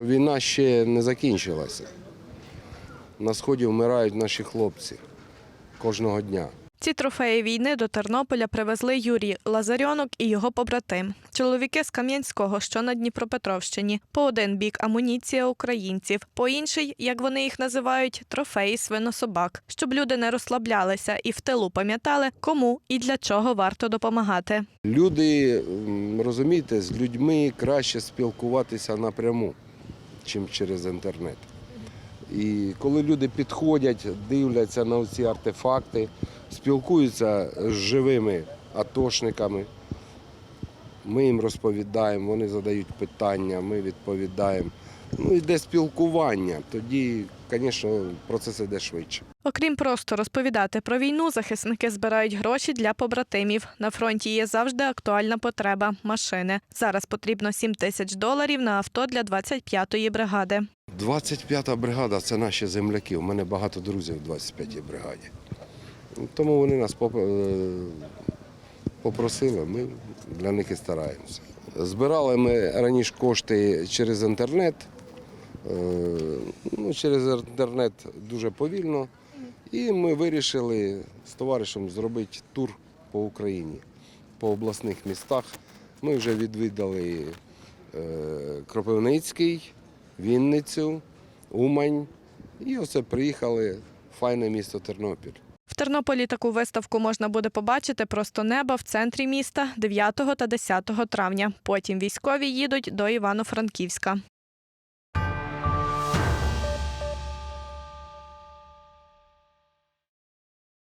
Війна ще не закінчилася. На сході вмирають наші хлопці кожного дня. Ці трофеї війни до Тернополя привезли Юрій Лазарьонок і його побратим. Чоловіки з Кам'янського, що на Дніпропетровщині. По один бік амуніція українців, по інший, як вони їх називають, трофеї свинособак, щоб люди не розслаблялися і в тилу пам'ятали, кому і для чого варто допомагати. Люди, розумієте, з людьми краще спілкуватися напряму, чим через інтернет. І коли люди підходять, дивляться на ці артефакти, спілкуються з живими атошниками, ми їм розповідаємо, вони задають питання, ми відповідаємо. Ну, йде спілкування, тоді, звісно, процес йде швидше. Окрім просто розповідати про війну, захисники збирають гроші для побратимів. На фронті є завжди актуальна потреба машини. Зараз потрібно 7 тисяч доларів на авто для 25-ї бригади. 25-та бригада це наші земляки. У мене багато друзів в 25-й бригаді. Тому вони нас е, попросили, ми для них і стараємося. Збирали ми раніше кошти через інтернет. Е, Ну, через інтернет дуже повільно. І ми вирішили з товаришем зробити тур по Україні, по обласних містах. Ми вже відвідали е, Кропивницький, Вінницю, Умань. І оце приїхали в файне місто Тернопіль. В Тернополі таку виставку можна буде побачити просто неба в центрі міста 9 та 10 травня. Потім військові їдуть до Івано-Франківська.